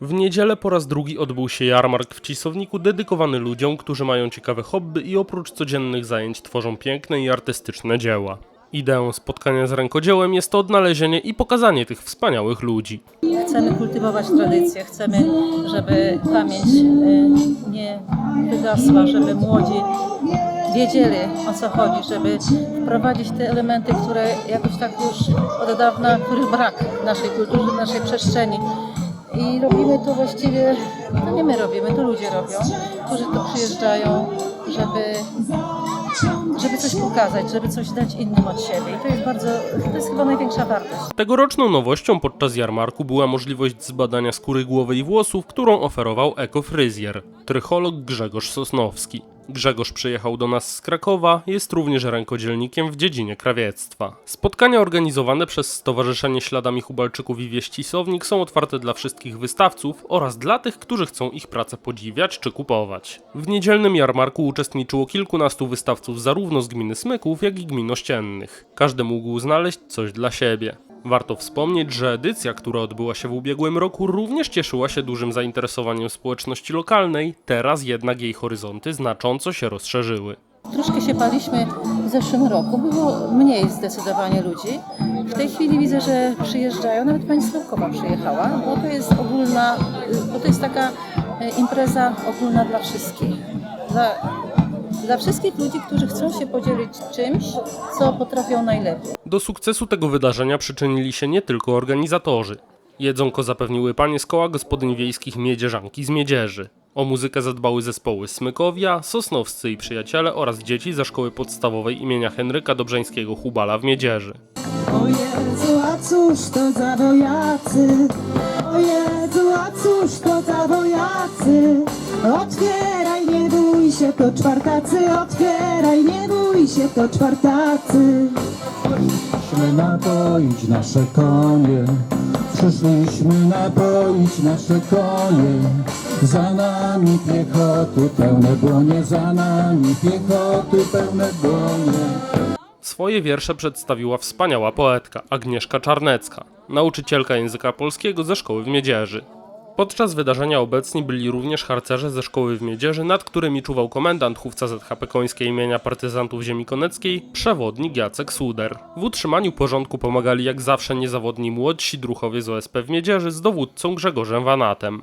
W niedzielę po raz drugi odbył się jarmark w Cisowniku dedykowany ludziom, którzy mają ciekawe hobby i oprócz codziennych zajęć tworzą piękne i artystyczne dzieła. Ideą spotkania z rękodziełem jest to odnalezienie i pokazanie tych wspaniałych ludzi. Chcemy kultywować tradycję, chcemy, żeby pamięć y, nie wygasła, żeby młodzi wiedzieli o co chodzi, żeby wprowadzić te elementy, które jakoś tak już od dawna, których brak w naszej kulturze, w naszej przestrzeni. I robimy to właściwie, to nie my robimy, to ludzie robią, którzy tu przyjeżdżają, żeby, żeby coś pokazać, żeby coś dać innym od siebie. I to jest bardzo, to jest chyba największa wartość. Tegoroczną nowością podczas jarmarku była możliwość zbadania skóry głowy i włosów, którą oferował ekofryzjer, trycholog Grzegorz Sosnowski. Grzegorz przyjechał do nas z Krakowa, jest również rękodzielnikiem w dziedzinie krawiectwa. Spotkania organizowane przez Stowarzyszenie Śladami Hubalczyków i Wieścisownik są otwarte dla wszystkich wystawców oraz dla tych, którzy chcą ich pracę podziwiać czy kupować. W niedzielnym jarmarku uczestniczyło kilkunastu wystawców zarówno z gminy Smyków, jak i gmin ościennych. Każdy mógł znaleźć coś dla siebie. Warto wspomnieć, że edycja, która odbyła się w ubiegłym roku, również cieszyła się dużym zainteresowaniem społeczności lokalnej, teraz jednak jej horyzonty znacząco się rozszerzyły. Troszkę się baliśmy w zeszłym roku, było mniej zdecydowanie ludzi. W tej chwili widzę, że przyjeżdżają, nawet pani Sławkowa przyjechała, bo to jest ogólna, bo to jest taka e, impreza ogólna dla wszystkich. Dla, dla wszystkich ludzi, którzy chcą się podzielić czymś, co potrafią najlepiej. Do sukcesu tego wydarzenia przyczynili się nie tylko organizatorzy. Jedzonko zapewniły panie z koła gospodyń wiejskich Miedzierzanki z Miedzierzy. O muzykę zadbały zespoły Smykowia, Sosnowscy i Przyjaciele oraz dzieci ze szkoły podstawowej imienia Henryka Dobrzeńskiego Hubala w Miedzierzy. O Jezu, a cóż to za wojacy? O Jezu, a cóż to za wojacy? Otwieraj, nie bój się, to czwartacy, otwieraj, nie bój się, to czwartacy. Przyszliśmy napoić nasze konie, przyszliśmy napoić nasze konie. Za nami piechoty pełne dłonie, za nami piechoty pełne dłonie. Swoje wiersze przedstawiła wspaniała poetka Agnieszka Czarnecka, nauczycielka języka polskiego ze szkoły w Miedzierzy. Podczas wydarzenia obecni byli również harcerze ze szkoły w Miedzierzy, nad którymi czuwał komendant chówca ZHP Końskie imienia partyzantów ziemi koneckiej, przewodnik Jacek Suder. W utrzymaniu porządku pomagali jak zawsze niezawodni młodsi druchowie z OSP w Miedzierzy z dowódcą Grzegorzem Wanatem.